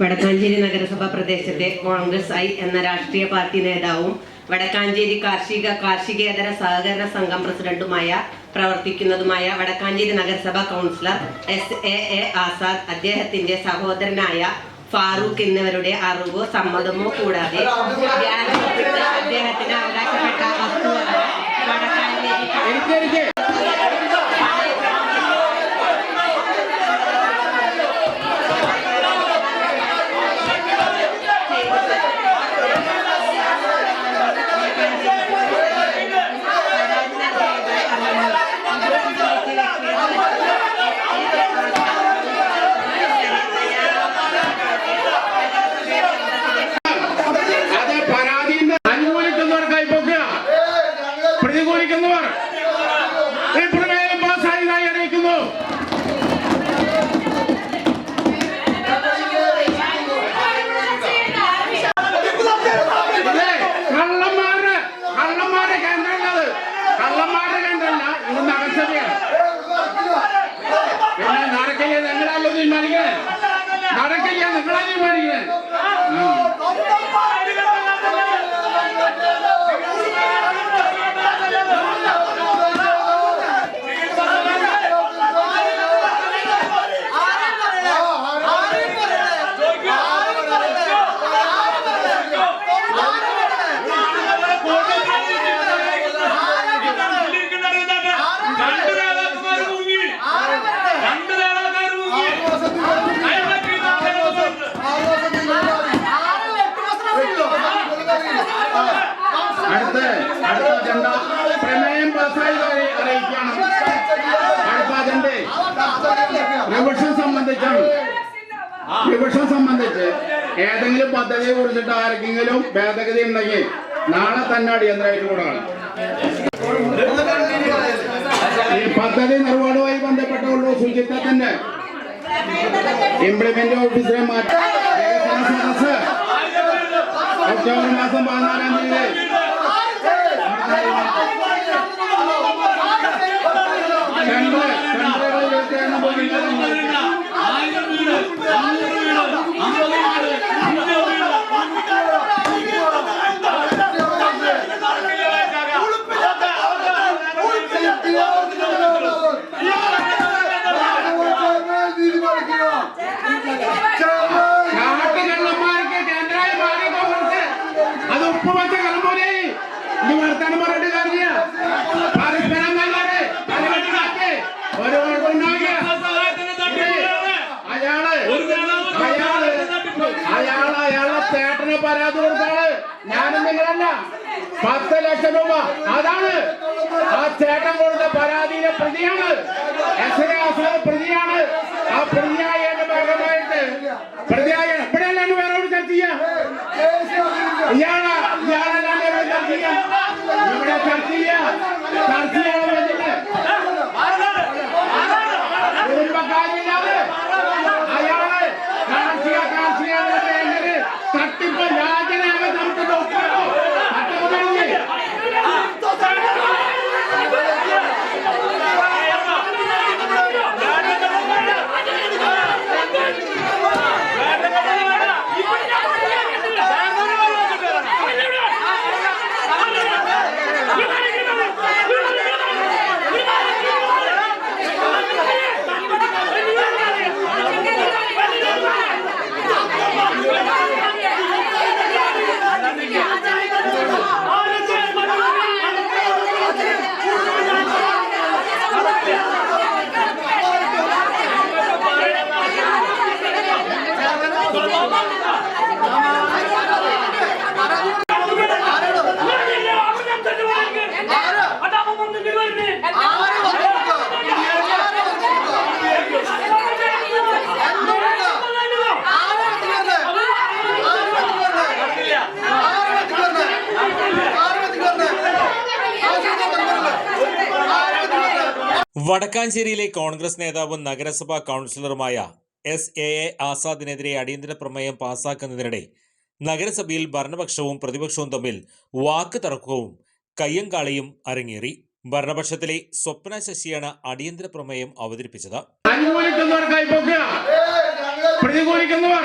വടക്കാഞ്ചേരി നഗരസഭാ പ്രദേശത്തെ കോൺഗ്രസ് ഐ എന്ന രാഷ്ട്രീയ പാർട്ടി നേതാവും വടക്കാഞ്ചേരി കാർഷിക കാർഷികേതര സഹകരണ സംഘം പ്രസിഡന്റുമായ പ്രവർത്തിക്കുന്നതുമായ വടക്കാഞ്ചേരി നഗരസഭാ councillor S A A Azad അദ്ദേഹത്തിന്റെ സഹോദരനായ ഫാറൂഖ് എന്നിവരുടെ അറിവോ സമ്മതമോ കൂടാതെ അദ്ദേഹത്തിന് അവകാശപ്പെട്ട ഇത് നഗരസഭയാണ് റിവിഷൻ സംബന്ധിച്ച് ഏതെങ്കിലും പദ്ധതിയെ കുറിച്ചിട്ട് ആർക്കെങ്കിലും ഭേദഗതി ഉണ്ടെങ്കിൽ നാളെ തന്നെ അടിയന്തരമായിട്ട് കൂടാണ് ഈ പദ്ധതി നിർവഹണവുമായി ബന്ധപ്പെട്ടുള്ള ശുചിത്വത്തിന്റെ ഇംപ്ലിമെന്റ് ഓഫീസറെ മാറ്റി ഒക്ടോബർ മാസം പതിനാലാം തീയതി. ചേട്ടന് പരാതി കൊടുത്താണ്. ഞാനും നിങ്ങളല്ല. പത്ത് ലക്ഷം രൂപ. അതാണ്. ആ ചേട്ടൻ കൊടുത്ത പരാതിയിലെ പ്രതിയാണ്. എസ് പ്രതിയാണ്. ആ പ്രതിയായ പ്രതിയായ 35 വടക്കാഞ്ചേരിയിലെ കോൺഗ്രസ് നേതാവും നഗരസഭാ കൗൺസിലറുമായ എസ് എ എ ആസാദിനെതിരെ അടിയന്തര പ്രമേയം പാസാക്കുന്നതിനിടെ നഗരസഭയിൽ ഭരണപക്ഷവും പ്രതിപക്ഷവും തമ്മിൽ വാക്ക് തർക്കവും കയ്യങ്കാളിയും അരങ്ങേറി. ഭരണപക്ഷത്തിലെ സ്വപ്ന ശശിയാണ് അടിയന്തര പ്രമേയം അവതരിപ്പിച്ചത്. പ്രതികൂലിക്കുന്നവർ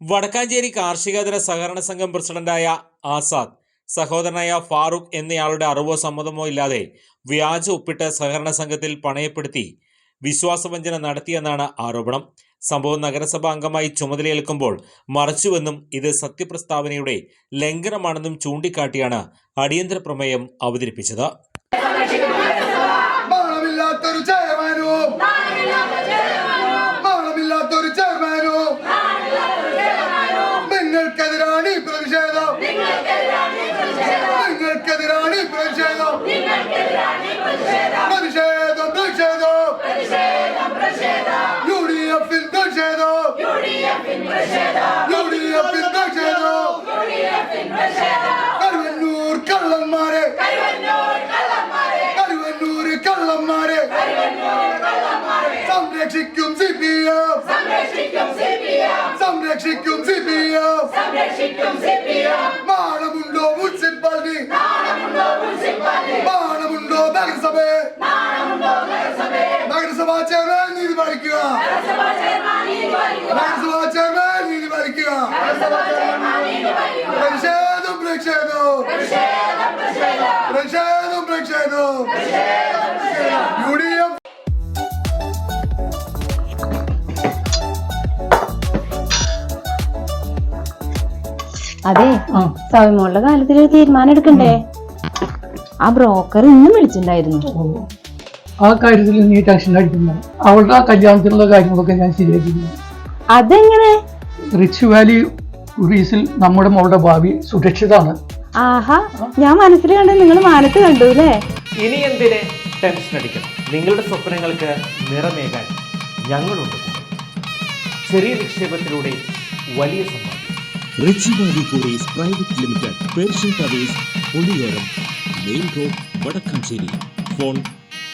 വടക്കാഞ്ചേരി കാർഷികേതര സഹകരണ സംഘം പ്രസിഡന്റായ ആസാദ് സഹോദരനായ ഫാറൂഖ് എന്നയാളുടെ അറിവോ സമ്മതമോ ഇല്ലാതെ വ്യാജ ഒപ്പിട്ട് സഹകരണ സംഘത്തിൽ പണയപ്പെടുത്തി വിശ്വാസവഞ്ചന നടത്തിയെന്നാണ് ആരോപണം. സംഭവം നഗരസഭാ അംഗമായി ചുമതലയേൽക്കുമ്പോൾ മറച്ചുവെന്നും ഇത് സത്യപ്രസ്താവനയുടെ ലംഘനമാണെന്നും ചൂണ്ടിക്കാട്ടിയാണ് അടിയന്തര പ്രമേയം അവതരിപ്പിച്ചത്. പ്രതിഷേധം. പ്രതിഷേധം പ്രതിഷേധം. കരുവന്നൂർ കള്ളന്മാരെ. കരുവന്നൂർ കള്ളന്മാരെ. സംരക്ഷിക്കും സി പി എം. സംരക്ഷിക്കും സി പി എം. മാനമുണ്ടോ മുനിസിപ്പാലിറ്റി നഗരസഭാ ചെയർമാൻ നീതി പാലിക്കുക. നഗരസഭാ ചെയർമാൻ നീതി പാലിക്കുക. പ്രതിഷേധം പ്രതിഷേധം. പ്രതിഷേധം പ്രതിഷേധം. യു ഡി എഫ് അതെ സൗമ്യമുള്ള കാര്യത്തിൽ ഒരു തീരുമാനം എടുക്കണ്ടേ? ആ ബ്രോക്കർ ഇന്നും വിളിച്ചിട്ടുണ്ടായിരുന്നു. ആ കാര്യത്തിൽ നീ ടെൻഷൻ അടിക്കുന്നു അവളുടെ ആ കല്യാണത്തിനുള്ള കാര്യങ്ങളൊക്കെ ഞാൻ ശരിയാക്കിയിരുന്നു അതെങ്ങനെ? റിച്ച് വാലി റീസിൽ നമ്മുടെ മോളുടെ ഭാവി സുരക്ഷിതാണ്. ആഹാ ഞാൻ മനസ്സിൽ കണ്ടു നിങ്ങൾ മാനത്ത് കണ്ടു അല്ലേ? ഇനി എന്തിനെ ടെൻഷൻ അടിക്കണം? നിങ്ങളുടെ സ്വപ്നങ്ങൾക്ക് നിറമേകാൻ ഞങ്ങളുണ്ട്. ചെറിയ നിക്ഷേപത്തിലൂടെ വലിയ സമ്പാദ്യം. Richie valley Kuries private limited Persian towers Poliyoram main road Vadakkanchery phone